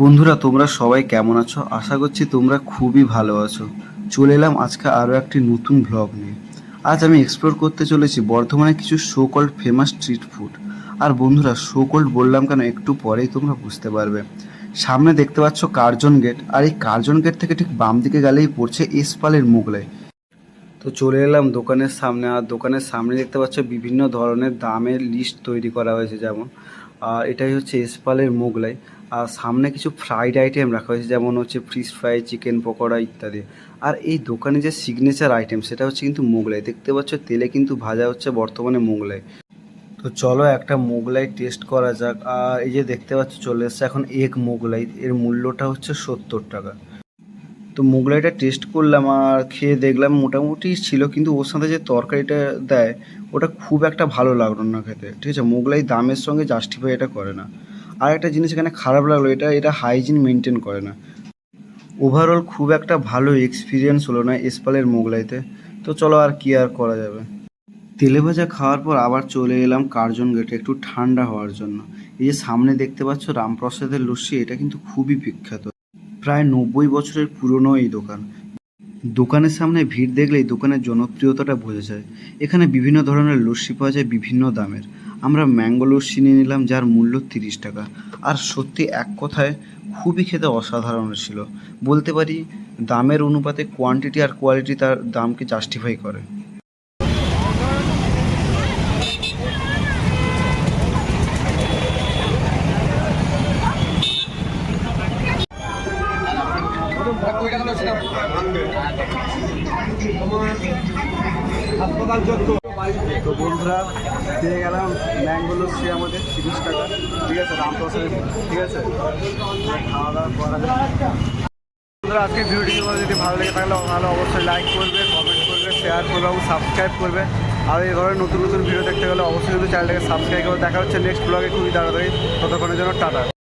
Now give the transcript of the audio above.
বন্ধুরা, তোমরা সবাই কেমন আছো? আশা করছি তোমরা খুবই ভালো আছো। চলে এলাম আজকে আরও একটি নতুন ভ্লগ নিয়ে। আজ আমি এক্সপ্লোর করতে চলেছি বর্ধমানে কিছু so called famous street food আর বন্ধুরা শো কল্ড বললাম কেন একটু পরেই তোমরা বুঝতে পারবে। সামনে দেখতে পাচ্ছ কার্জন গেট আর এই কার্জন গেট থেকে ঠিক বাম দিকে গেলেই পড়ছে এসপালের মোগলাই। তো চলে এলাম দোকানের সামনে, আর দোকানের সামনে দেখতে পাচ্ছ বিভিন্ন ধরনের দামের লিস্ট তৈরি করা হয়েছে যেমন আর এটাই হচ্ছে এসপালের মোগলাই। আর সামনে কিছু ফ্রাইড আইটেম রাখা হয়েছে, যেমন হচ্ছে ফিশ ফ্রাই চিকেন পকোড়া ইত্যাদি। আর এই দোকানে যে সিগনেচার আইটেম সেটা হচ্ছে কিন্তু মোগলাই। দেখতে পাচ্ছ, তেলে কিন্তু ভাজা হচ্ছে বর্তমানে মোগলাই। তো চলো একটা মোগলাই টেস্ট করা যাক। আর এই যে দেখতে পাচ্ছ, চলে এসছে এখন এক মোগলাই। এর মূল্যটা হচ্ছে সত্তর টাকা। তো মোগলাইটা টেস্ট করলাম আর খেয়ে দেখলাম মোটামুটি ছিল, কিন্তু ওর সাথে যে তরকারিটা দেয়, ওটা খুব একটা ভালো লাগল না খেতে, ঠিক আছে? মোগলাই দামের সঙ্গে জাস্টিফাই এটা করে না। আর একটা জিনিস এখানে খারাপ লাগল, এটা এটা হাইজিন মেনটেন করে না। ওভারঅল খুব একটা ভালো এক্সপিরিয়েন্স হলো না এসপালের মোগলাইতে। তো চলো আর কি আর করা যাবে। তেলে ভাজা খাওয়ার পর আবার চলে এলাম কার্জন গেটে একটু ঠান্ডা হওয়ার জন্য। এই যে সামনে দেখতে পাচ্ছ রামপ্রসাদের লস্যি, এটা কিন্তু খুবই বিখ্যাত। প্রায় নব্বই বছরের পুরনো এই দোকান। দোকানের সামনে ভিড় দেখলেই দোকানের জনপ্রিয়তাটা বোঝা যায়। এখানে বিভিন্ন ধরনের লস্যি পাওয়া যায় বিভিন্ন দামের। আমরা ম্যাঙ্গো লস্যি নিয়ে নিলাম যার মূল্য তিরিশ টাকা। আর সত্যি এক কথায় খুবই খেতে অসাধারণ ছিল। বলতে পারি, দামের অনুপাতে কোয়ান্টিটি আর কোয়ালিটি তার দামকে জাস্টিফাই করে। তো বন্ধুরা, পেয়ে গেলাম ম্যাঙ্গো লস্যি আমাদের তিরিশ টাকা। ঠিক আছে রামপ্রসাদ ঠিক আছে। খাওয়া দাওয়া করা। বন্ধুরা, আজকে ভিডিওটি যদি ভালো লেগে থাকলে ভালো অবশ্যই লাইক করবে কমেন্ট করবে শেয়ার করবে এবং সাবস্ক্রাইব করবে। আর এই ধরনের নতুন নতুন ভিডিও দেখতে গেলে অবশ্যই কিন্তু চ্যানেলটাকে সাবস্ক্রাইব করে দেখা হচ্ছে নেক্সট ব্লগে খুবই তাড়াতাড়ি। ততক্ষণের জন্য টাটা।